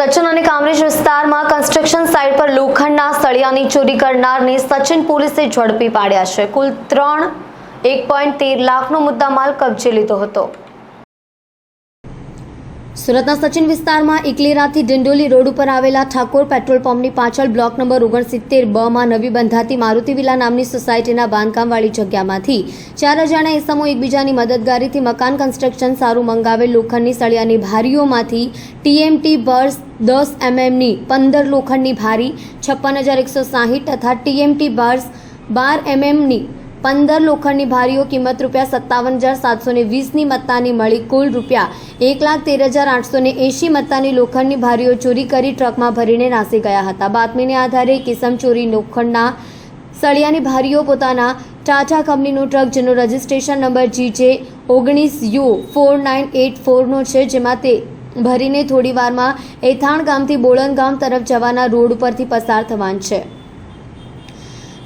કામરેજ વિસ્તારમાં construction site પર લોખંડના સળિયાની ચોરી કરનારને સચિન પોલીસે ઝડપી પાડ્યા છે. કુલ ત્રણ એક પોઈન્ટ તેર લાખનો મુદ્દામાલ કબજે લીધો હતો. સુરતના સચિન વિસ્તારમાં ઇકલેરાથી ડિંડોલી રોડ ઉપર આવેલા ઠાકોર પેટ્રોલ પંપની પાછળ બ્લોક નંબર ઓગણસિત્તેર બ માં નવી બંધાતી મારુતિ વિલા નામની સોસાયટીના બાંધકામવાળી જગ્યામાંથી ચાર અજાણ્યા ઇસમો એકબીજાની મદદગારીથી મકાન કન્સ્ટ્રક્શન સારું મંગાવેલ લોખંડની સળિયાની ભારીઓમાંથી ટીએમટી બર્સ દસ એમએમની પંદર લોખંડની ભારી, છપ્પન હજાર એકસો સાહીઠ તથા ટીએમટી બર્સ બાર એમએમની પંદર લોખંડની ભારીઓ કિંમત રૂપિયા સત્તાવન હજાર સાતસો ને વીસની મત્તાની મળી કુલ રૂપિયા એક લાખ તેર હજાર આઠસો ને એંશી મત્તાની લોખંડની ભારીઓ ચોરી કરી ટ્રકમાં ભરીને નાસી ગયા હતા. બાતમીને આધારે કિસમ ચોરી લોખંડના સળિયાની ભારીઓ પોતાના ટાટા કંપનીનું ટ્રક, જેનો રજિસ્ટ્રેશન નંબર જી ઓગણીસ યુ ફોર નાઇન એટ ફોરનો છે, જેમાં તે ભરીને થોડી વારમાં એથાણ ગામથી બોળન ગામ તરફ જવાના રોડ ઉપરથી પસાર થવાન છે.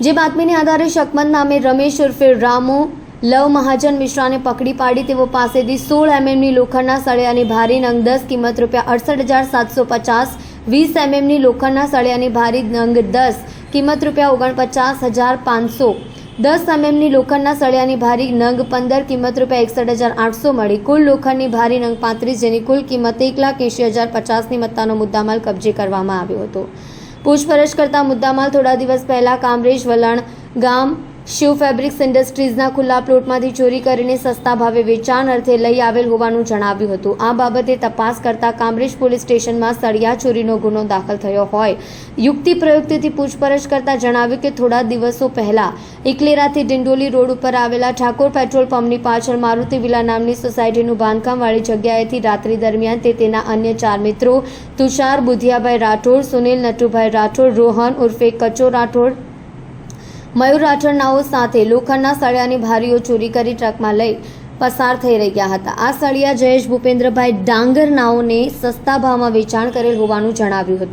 જે બાતમીને આધારે શકમંદ નામે રમેશ ઉર્ફે રામુ, લવ મહાજન મિશ્રાને પકડી પાડી તેઓ પાસેથી સોળ એમએમની લોખંડના સળિયાની ભારી નંગ દસ કિંમત રૂપિયા અડસઠ હજાર સાતસો પચાસ, વીસ એમએમની લોખંડના સળિયાની ભારી નંગ દસ કિંમત રૂપિયા ઓગણપચાસ હજાર પાંચસો, દસ એમએમની લોખંડના સળિયાની ભારી નંગ પંદર કિંમત રૂપિયા એકસઠ હજાર આઠસો મળી. કુલ લોખંડની ભારી નંગ પાંત્રીસ જેની કુલ કિંમત એક લાખ એંશી હજાર પચાસની મત્તાનો મુદ્દામાલ કબજે કરવામાં આવ્યો હતો. પૂછપરછ કરતા મુદ્દામાલ થોડા દિવસ પહેલા કામરેજ વલણ ગામ શિવ ફેબ્રિક્સ ઇન્ડસ્ટ્રીઝના ખુલ્લા પ્લોટમાંથી ચોરી કરીને સસ્તા ભાવે વેચાણ અર્થે લઈ આવેલ હોવાનું જણાવ્યું હતું. આ બાબતે તપાસ કરતા કામરેજ પોલીસ સ્ટેશનમાં સળિયા ચોરીનો ગુનો દાખલ થયો હોય. યુક્તિ પ્રયુક્તિથી પૂછપરછ કરતા જણાવ્યું કે થોડા દિવસો પહેલા ઇકલેરાથી ડિંડોલી રોડ ઉપર આવેલા ઠાકોર પેટ્રોલ પંપની પાછળ મારુતિ વિલા નામની સોસાયટીનું બાંધકામવાળી જગ્યાએથી રાત્રિ દરમિયાન તે તેના અન્ય ચાર મિત્રો તુષાર બુધિયાભાઈ રાઠોડ, સુનિલ નટુભાઈ રાઠોડ, રોહન ઉર્ફે કચો રાઠોડ મયુર રાઠોડનાઓ સાથે લોખંડના સળિયાની ભારીઓ ચોરી કરી ટ્રકમાં લઈ પસાર થઈ રહ્યા હતા. આ સળિયા જયેશ ભૂપેન્દ્રભાઈ ડાંગરનાઓને સસ્તા ભાવમાં વેચાણ કરેલ હોવાનું જણાવ્યું હતું.